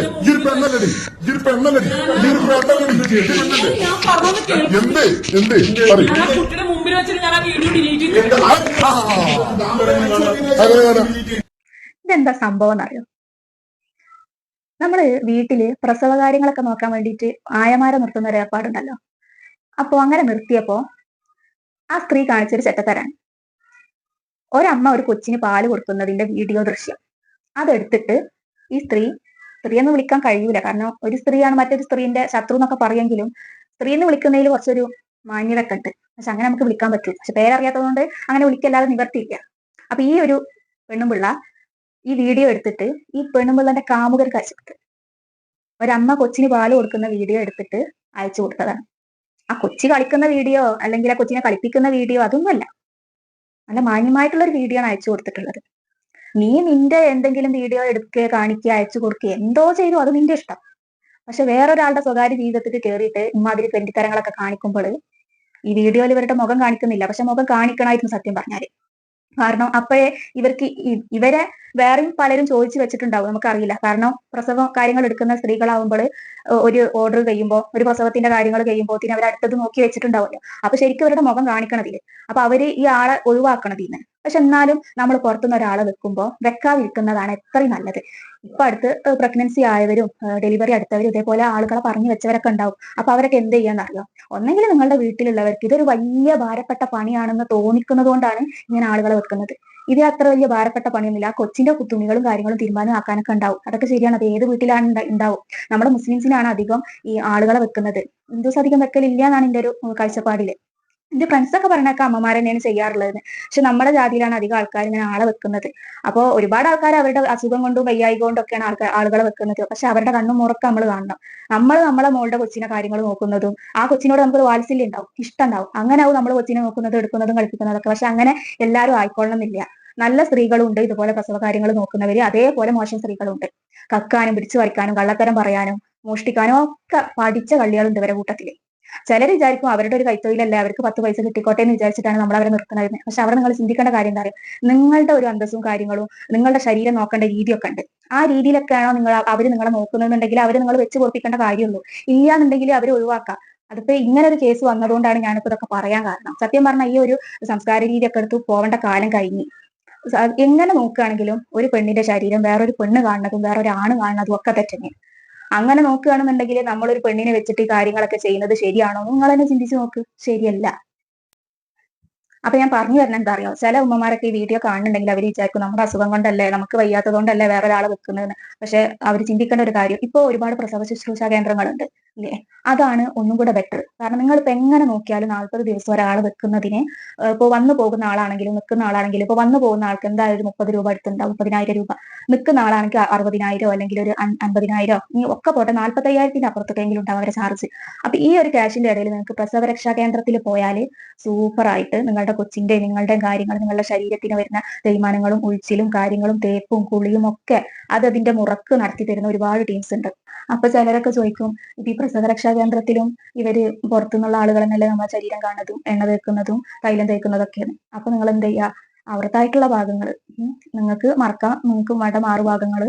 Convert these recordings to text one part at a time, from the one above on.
പെണ്ണല്ലേ ഈ ഒരു പെണ്ണല്ലടി. ഈ ഒരു പെണ്ണല്ലടി ഈ ഒരു പെണ്ണല്ലടി എന്ത്? എന്ത്? പറയും. ആ കുട്ടിയുടെ മുമ്പിൽ വെച്ചിട്ട് ഞാൻ ആ വീഡിയോ ഡിലീറ്റ് ചെയ്തു. ഇതെന്താ സംഭവം എന്നറിയോ? നമ്മൾ വീട്ടിൽ പ്രസവ കാര്യങ്ങളൊക്കെ നോക്കാൻ വേണ്ടിയിട്ട് ആയമാരെ നിർത്തുന്ന ഒരു ഏർപ്പാടുണ്ടല്ലോ. അപ്പൊ അങ്ങനെ നിർത്തിയപ്പോ ആ സ്ത്രീ കാണിച്ചൊരു ചെറ്റത്തരാണ്. ഒരമ്മ ഒരു കൊച്ചിന് പാൽ കൊടുക്കുന്നതിന്റെ വീഡിയോ ദൃശ്യം. അതെടുത്തിട്ട് ഈ സ്ത്രീ സ്ത്രീ എന്ന് വിളിക്കാൻ കഴിയൂല. കാരണം ഒരു സ്ത്രീയാണ് മറ്റൊരു സ്ത്രീന്റെ ശത്രു എന്നൊക്കെ പറയുമെങ്കിലും സ്ത്രീ എന്ന് വിളിക്കുന്നതിൽ കുറച്ചൊരു മാന്യതൊക്കെ ഉണ്ട് പക്ഷെ അങ്ങനെ നമുക്ക് വിളിക്കാൻ പറ്റൂ പക്ഷെ പേരറിയാത്തതുകൊണ്ട് അങ്ങനെ വിളിക്കല്ലാതെ നിവർത്തിയില്ല. അപ്പൊ ഈ ഒരു പെണ്ണുമ്പിള്ള ഈ വീഡിയോ എടുത്തിട്ട് ഈ പെണ്ണുമ്പിള്ളന്റെ കാമുകർക്ക് അയച്ചു ഒരമ്മ കൊച്ചിന് പാൽ കൊടുക്കുന്ന വീഡിയോ എടുത്തിട്ട് അയച്ചു കൊടുത്തതാണ്. ആ കൊച്ചി കളിക്കുന്ന വീഡിയോ അല്ലെങ്കിൽ ആ കൊച്ചിനെ കളിപ്പിക്കുന്ന വീഡിയോ അതൊന്നുമല്ല. നല്ല മാന്യമായിട്ടുള്ള ഒരു വീഡിയോ ആണ് അയച്ചു കൊടുത്തിട്ടുള്ളത്. നീ നിന്റെ എന്തെങ്കിലും വീഡിയോ എടുക്കുക കാണിക്കുക അയച്ചു കൊടുക്കുക എന്തോ ചെയ്തു അത് നിന്റെ ഇഷ്ടം. പക്ഷെ വേറൊരാളുടെ സ്വകാര്യ ജീവിതത്തിൽ കയറിയിട്ട് ഇമാതിരി പെണ്ടിത്തരങ്ങളൊക്കെ കാണിക്കുമ്പോൾ ഈ വീഡിയോയിൽ ഇവരുടെ മുഖം കാണിക്കുന്നില്ല. പക്ഷെ മുഖം കാണിക്കണമായിരുന്നു സത്യം പറഞ്ഞാൽ. കാരണം അപ്പോഴേ ഇവർക്ക് ഇവരെ വേറെയും പലരും ചോദിച്ചു വെച്ചിട്ടുണ്ടാവും നമുക്കറിയില്ല. കാരണം പ്രസവ കാര്യങ്ങൾ എടുക്കുന്ന സ്ത്രീകളാവുമ്പോൾ ഒരു ഓർഡർ കഴിയുമ്പോൾ ഒരു പ്രസവത്തിന്റെ കാര്യങ്ങൾ കഴിയുമ്പോൾ അവർ അടുത്തത് നോക്കി വെച്ചിട്ടുണ്ടാവുമല്ലോ. അപ്പൊ ശരിക്കും അവരുടെ മുഖം കാണിക്കണതിൽ. അപ്പൊ അവർ ഈ ആളെ ഒഴിവാക്കണതിന്ന്. പക്ഷെ എന്നാലും നമ്മൾ പുറത്തുനിന്ന് ഒരാളെ വെക്കുമ്പോൾ വെക്കാതിരിക്കുന്നതാണ് എത്രയും നല്ലത്. ഇപ്പൊ അടുത്ത് പ്രഗ്നൻസി ആയവരും ഡെലിവറി അടുത്തവരും ഇതേപോലെ ആളുകളെ പറഞ്ഞു വെച്ചവരൊക്കെ ഉണ്ടാവും. അപ്പൊ അവരൊക്കെ എന്ത് ചെയ്യാന്നറിയോ? ഒന്നെങ്കിൽ നിങ്ങളുടെ വീട്ടിലുള്ളവർക്ക് ഇതൊരു വലിയ ഭാരപ്പെട്ട പണിയാണെന്ന് തോന്നിക്കുന്നത് കൊണ്ടാണ് ഇങ്ങനെ ആളുകളെ വെക്കുന്നത്. ഇത് അത്ര വലിയ ഭാരപ്പെട്ട പണിയൊന്നുമില്ല. കൊച്ചിന്റെ തുണികളും കാര്യങ്ങളും തീരുമാനം ആക്കാനൊക്കെ ഉണ്ടാവും. അതൊക്കെ ശരിയാണ്. അത് ഏത് വീട്ടിലാണ് ഉണ്ടാവും നമ്മുടെ മുസ്ലിംസിനാണ് അധികം ഈ ആളുകളെ വെക്കുന്നത്. ഹിന്ദുസ് അധികം വെക്കലില്ല എന്നാണ് എന്റെ ഒരു കാഴ്ചപ്പാടിൽ. എന്റെ ഫ്രണ്ട്സ് ഒക്കെ പറഞ്ഞൊക്കെ അമ്മമാരെ തന്നെയാണ് ചെയ്യാറുള്ളത് പക്ഷെ നമ്മുടെ ജാതിയിലാണ് അധികം ആൾക്കാർ ഇങ്ങനെ ആളെ വെക്കുന്നത്. അപ്പോൾ ഒരുപാട് ആൾക്കാർ അവരുടെ അസുഖം കൊണ്ടും വയ്യായി കൊണ്ടൊക്കെയാണ് ആൾക്കാർ ആളുകളെ വെക്കുന്നത്. പക്ഷെ അവരുടെ കണ്ണും മുറക്കം നമ്മൾ കാണണം. നമ്മൾ നമ്മളെ മോളുടെ കൊച്ചിനെ കാര്യങ്ങൾ നോക്കുന്നതും ആ കൊച്ചിനോട് നമുക്ക് വാത്സല്യം ഉണ്ടാവും ഇഷ്ടം ഉണ്ടാവും. അങ്ങനെ ആവും നമ്മൾ കൊച്ചിനെ നോക്കുന്നതും എടുക്കുന്നതും കളിപ്പിക്കുന്നതൊക്കെ പക്ഷെ അങ്ങനെ എല്ലാവരും ആയിക്കൊള്ളണമെന്നില്ല നല്ല സ്ത്രീകളും ഉണ്ട് ഇതുപോലെ പ്രസവ കാര്യങ്ങൾ നോക്കുന്നവര്. അതേപോലെ മോശം സ്ത്രീകളുണ്ട്. കക്കാനും പിടിച്ചു വരയ്ക്കാനും കള്ളത്തരം പറയാനും മോഷ്ടിക്കാനും ഒക്കെ പഠിച്ച കള്ളികളുണ്ട് ഇവരെ കൂട്ടത്തിൽ. ചിലർ വിചാരിക്കും അവരുടെ ഒരു കൈത്തൊഴിലല്ലേ അവർക്ക് പത്ത് പൈസ കിട്ടിക്കോട്ടെ എന്ന് വിചാരിച്ചിട്ടാണ് നമ്മൾ അവരെ നിർത്തുന്നത്. പക്ഷെ അവിടെ നിങ്ങൾ ചിന്തിക്കേണ്ട കാര്യം എന്താ പറയുക നിങ്ങളുടെ ഒരു അന്തസ്സും കാര്യങ്ങളും നിങ്ങളുടെ ശരീരം നോക്കേണ്ട രീതിയൊക്കെ ഉണ്ട്. ആ രീതിയിലൊക്കെയാണോ നിങ്ങൾ അവർ നിങ്ങളെ നോക്കുന്നുണ്ടെങ്കിൽ അവർ നിങ്ങൾ വെച്ച് പൊറപ്പിക്കേണ്ട കാര്യമുള്ളൂ. ഇല്ലാന്നുണ്ടെങ്കിൽ അവർ ഒഴിവാക്കാം. അതിപ്പോ ഇങ്ങനെ ഒരു കേസ് വന്നതുകൊണ്ടാണ് ഞാനിപ്പോ ഇതൊക്കെ പറയാൻ കാരണം. സത്യം പറഞ്ഞാൽ ഈ ഒരു സംസ്കാര രീതിയൊക്കെ എടുത്ത് പോവേണ്ട കാലം കഴിഞ്ഞു. എങ്ങനെ നോക്കുകയാണെങ്കിലും ഒരു പെണ്ണിന്റെ ശരീരം വേറൊരു പെണ്ണ് കാണുന്നതും വേറൊരു ആണ് കാണുന്നതും ഒക്കെ തെറ്റന്നെ. അങ്ങനെ നോക്കുകയാണെന്നുണ്ടെങ്കിൽ നമ്മൾ ഒരു പെണ്ണിനെ വെച്ചിട്ട് ഈ കാര്യങ്ങളൊക്കെ ചെയ്യുന്നത് ശരിയാണോ? നിങ്ങൾ തന്നെ ചിന്തിച്ചു നോക്ക്. ശരിയല്ല. അപ്പൊ ഞാൻ പറഞ്ഞു വരുന്നത് എന്താ അറിയോ? ചില ഉമ്മമാരൊക്കെ ഈ വീഡിയോ കാണുന്നുണ്ടെങ്കിൽ അവർ വിചാരിക്കും നമ്മുടെ അസുഖം കൊണ്ടല്ലേ നമുക്ക് വയ്യാത്തത് കൊണ്ടല്ലേ വേറെ ഒരാളെ വെക്കുന്നതെന്ന്. പക്ഷെ അവർ ചിന്തിക്കേണ്ട ഒരു കാര്യം ഇപ്പൊ ഒരുപാട് പ്രസവ ശുശ്രൂഷ കേന്ദ്രങ്ങളുണ്ട്. ഇല്ലേ അതാണ് ഒന്നും കൂടെ ബെറ്റർ കാരണം നിങ്ങൾ ഇപ്പൊ എങ്ങനെ നോക്കിയാലും നാൽപ്പത് ദിവസം ഒരാൾ വെക്കുന്നതിന് ഇപ്പൊ വന്നു പോകുന്ന ആളാണെങ്കിലും നിൽക്കുന്ന ആളാണെങ്കിലും ഇപ്പൊ വന്നു പോകുന്ന ആൾക്ക് എന്തായാലും ഒരു മുപ്പത് രൂപ അടുത്തുണ്ടാവും മുപ്പതിനായിരം രൂപ. നിൽക്കുന്ന ആളാണെങ്കിൽ അറുപതിനായിരോ അല്ലെങ്കിൽ ഒരു അൻ- അൻപതിനായിരോ ഇനി ഒക്കെ പോട്ടെ നാൽപ്പത്തയ്യായിരത്തിന്റെ അപ്പുറത്തൊക്കെങ്കിലും ഉണ്ടാവും അവരുടെ ചാർജ് അപ്പൊ ഈ ഒരു ക്യാഷിന്റെ ഇടയിൽ നിങ്ങൾക്ക് പ്രസവ രക്ഷാ കേന്ദ്രത്തിൽ പോയാൽ സൂപ്പർ ആയിട്ട് നിങ്ങളുടെ കൊച്ചിന്റെ നിങ്ങളുടെ കാര്യങ്ങൾ നിങ്ങളുടെ ശരീരത്തിന് വരുന്ന തേയ്മാനങ്ങളും ഉഴിച്ചിലും കാര്യങ്ങളും തേപ്പും കുളിയും ഒക്കെ അത് അതിന്റെ മുറക്ക് നടത്തി തരുന്ന ഒരുപാട് ടീംസ് ഉണ്ട്. അപ്പൊ ചിലരൊക്കെ ചോദിക്കും ഇപ്പൊ ഈ പ്രസവരക്ഷാ കേന്ദ്രത്തിലും ഇവർ പുറത്തുനിന്നുള്ള ആളുകൾ എന്നല്ലേ നമ്മുടെ ശരീരം കാണുന്നതും എണ്ണ തേക്കുന്നതും തൈലം തേക്കുന്നതൊക്കെയാണ്. അപ്പൊ നിങ്ങൾ എന്ത് ചെയ്യുക അവർത്തായിട്ടുള്ള ഭാഗങ്ങൾ നിങ്ങൾക്ക് മറക്കാം. നിങ്ങൾക്ക് വേണ്ട മാറു ഭാഗങ്ങൾ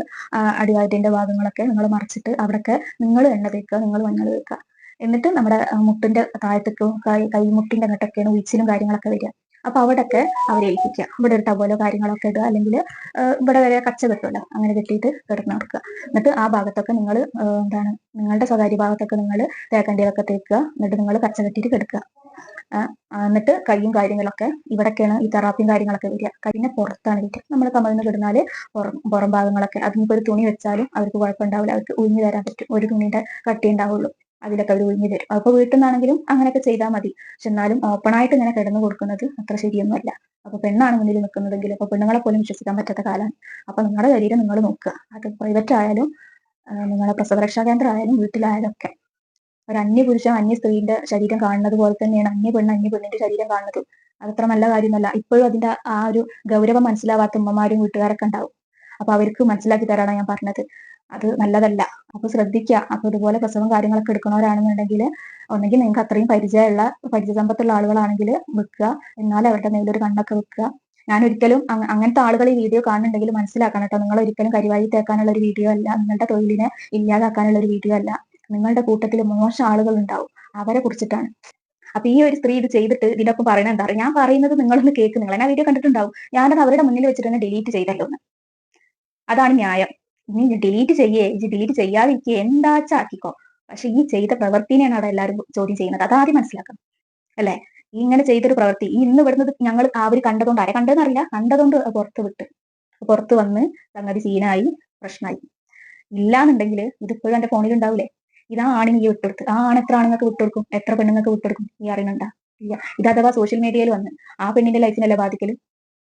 അടിവാറ്റിന്റെ ഭാഗങ്ങളൊക്കെ നിങ്ങൾ മറിച്ചിട്ട് അവിടെയൊക്കെ നിങ്ങൾ എണ്ണ തേക്കുക നിങ്ങൾ മഞ്ഞൾ തേക്കുക. എന്നിട്ട് നമ്മുടെ മുട്ടിന്റെ താഴത്തേക്കും കൈ കൈമുട്ടിന്റെ അങ്ങോട്ടൊക്കെയാണ് ഉഴിച്ചിലും കാര്യങ്ങളൊക്കെ വരിക. അപ്പൊ അവിടൊക്കെ അവരെ ഏൽപ്പിക്കുക. ഇവിടെ ഒരു ടവലോ കാര്യങ്ങളൊക്കെ ഇടുക. അല്ലെങ്കിൽ ഇവിടെ വരെ കച്ച കെട്ടുമല്ലോ അങ്ങനെ കെട്ടിയിട്ട് കിടന്ന് നടക്കുക. എന്നിട്ട് ആ ഭാഗത്തൊക്കെ നിങ്ങൾ എന്താണ് നിങ്ങളുടെ സ്വകാര്യ ഭാഗത്തൊക്കെ നിങ്ങൾ തേക്കണ്ടിയിലൊക്കെ തേക്കുക. എന്നിട്ട് നിങ്ങൾ കച്ച കെട്ടിയിട്ട് കിടക്കുക. എന്നിട്ട് കൈയും കാര്യങ്ങളൊക്കെ ഇവിടൊക്കെയാണ് ഈ തെറാപ്പിയും കാര്യങ്ങളൊക്കെ വരിക. കൈയിന് പുറത്താണ് വരിക. നമ്മൾ കമഴ്ന്ന് കിടന്നാൽ പുറം പുറം ഭാഗങ്ങളൊക്കെ. അതിനിപ്പോ ഒരു തുണി വെച്ചാലും അവർക്ക് കുഴപ്പമുണ്ടാവില്ല. അവർക്ക് ഉഴിഞ്ഞു തരാൻ പറ്റും. ഒരു തുണിയുടെ കട്ടി ഉണ്ടാവുള്ളൂ. അതിലൊക്കെ അവർ ഒഴിഞ്ഞു തരും. അപ്പൊ വീട്ടിൽ നിന്നാണെങ്കിലും അങ്ങനെയൊക്കെ ചെയ്താൽ മതി. പക്ഷെ എന്നാലും ഓപ്പൺ ആയിട്ട് ഇങ്ങനെ കിടന്നു കൊടുക്കുന്നത് അത്ര ശരിയൊന്നുമല്ല. അപ്പൊ പെണ്ണാണ് മുന്നിൽ നിൽക്കുന്നതെങ്കിൽ അപ്പൊ പെണ്ണുങ്ങളെ പോലും വിശ്വസിക്കാൻ പറ്റാത്ത കാലമാണ് അപ്പൊ നിങ്ങളുടെ ശരീരം നിങ്ങൾ നോക്കുക. അത് പ്രൈവറ്റ് ആയാലും നിങ്ങളെ പ്രസവരക്ഷാ കേന്ദ്രം ആയാലും വീട്ടിലായാലും ഒക്കെ ഒരു അന്യ പുരുഷൻ അന്യ സ്ത്രീന്റെ ശരീരം കാണുന്നത് പോലെ തന്നെയാണ് അന്യ പെണ്ണ് അന്യ പെണ്ണിന്റെ ശരീരം കാണുന്നത്. അതത്ര നല്ല കാര്യമൊന്നുമല്ല ഇപ്പോഴും അതിന്റെ ആ ഒരു ഗൗരവം മനസ്സിലാവാത്ത ഉമ്മമാരും വീട്ടുകാരൊക്കെ ഉണ്ടാവും. അപ്പൊ അവർക്ക് മനസ്സിലാക്കി തരാനാണ് ഞാൻ പറഞ്ഞത്. അത് നല്ലതല്ല. അപ്പൊ ശ്രദ്ധിക്കുക അപ്പൊ ഇതുപോലെ പ്രസവം കാര്യങ്ങളൊക്കെ എടുക്കുന്നവരാണെന്നുണ്ടെങ്കിൽ ഒന്നെങ്കിൽ നിങ്ങൾക്ക് അത്രയും പരിചയമുള്ള പരിചയസമ്പത്തുള്ള ആളുകളാണെങ്കിൽ വെക്കുക. എന്നാൽ അവരുടെ മേലൊരു കണ്ണൊക്കെ വെക്കുക. ഞാൻ ഒരിക്കലും അങ്ങനത്തെ ആളുകൾ ഈ വീഡിയോ കാണുന്നുണ്ടെങ്കിൽ മനസ്സിലാക്കണം കേട്ടോ. നിങ്ങൾ ഒരിക്കലും കരിവാരി തേക്കാനുള്ള ഒരു വീഡിയോ അല്ല. നിങ്ങളുടെ തൊഴിലിനെ ഇല്ലാതാക്കാനുള്ള ഒരു വീഡിയോ അല്ല. നിങ്ങളുടെ കൂട്ടത്തിൽ മോശം ആളുകൾ ഉണ്ടാവും. അവരെ കുറിച്ചിട്ടാണ്. അപ്പൊ ഈ ഒരു സ്ത്രീ ഇത് ചെയ്തിട്ട് ഇതിനൊപ്പം പറയുന്നത് എന്താ ഞാൻ പറയുന്നത് നിങ്ങളൊന്ന് നിങ്ങൾ ഞാൻ വീഡിയോ കണ്ടിട്ടുണ്ടാവും. ഞാനത് അവരുടെ മുന്നിൽ വെച്ചിട്ട് തന്നെ ഡിലീറ്റ് ചെയ്തല്ലോ അതാണ് ന്യായം. നീ ഡിലീറ്റ് ചെയ്യേ ഇത് ഡിലീറ്റ് ചെയ്യാതിരിക്കുക എന്താ ചാക്കിക്കോ പക്ഷെ ഈ ചെയ്ത പ്രവൃത്തിനെയാണ് അവിടെ എല്ലാവരും ചോദ്യം ചെയ്യുന്നത്. അതാദ്യം മനസ്സിലാക്കണം. അല്ലെ? ഈ ഇങ്ങനെ ചെയ്തൊരു പ്രവൃത്തി ഈ ഇന്ന് ഇവിടുന്ന് ഞങ്ങൾ ആ ഒരു കണ്ടതുകൊണ്ട് ആരെ കണ്ടതെന്ന് അറിയില്ല. കണ്ടതുകൊണ്ട് പുറത്ത് വിട്ട് പുറത്ത് വന്ന് സംഗതി സീനായി പ്രശ്നമായി ഇല്ലാന്നുണ്ടെങ്കിൽ ഇതിപ്പോഴും എന്റെ ഫോണിൽ ഉണ്ടാവില്ലേ ഇതാ ആണിന് ഈ വിട്ടുകൊടുത്ത്. ആ ആണ് എത്ര ആണുങ്ങൾക്ക് വിട്ടുകൊടുക്കും? എത്ര പെണ്ണുങ്ങൾക്ക് വിട്ടുകൊടുക്കും? ഈ അറിയണുണ്ടാ? ഇല്ല. ഇത് അഥവാ സോഷ്യൽ മീഡിയയിൽ വന്ന് ആ പെണ്ണിന്റെ ലൈഫിനല്ല ബാധിക്കൽ?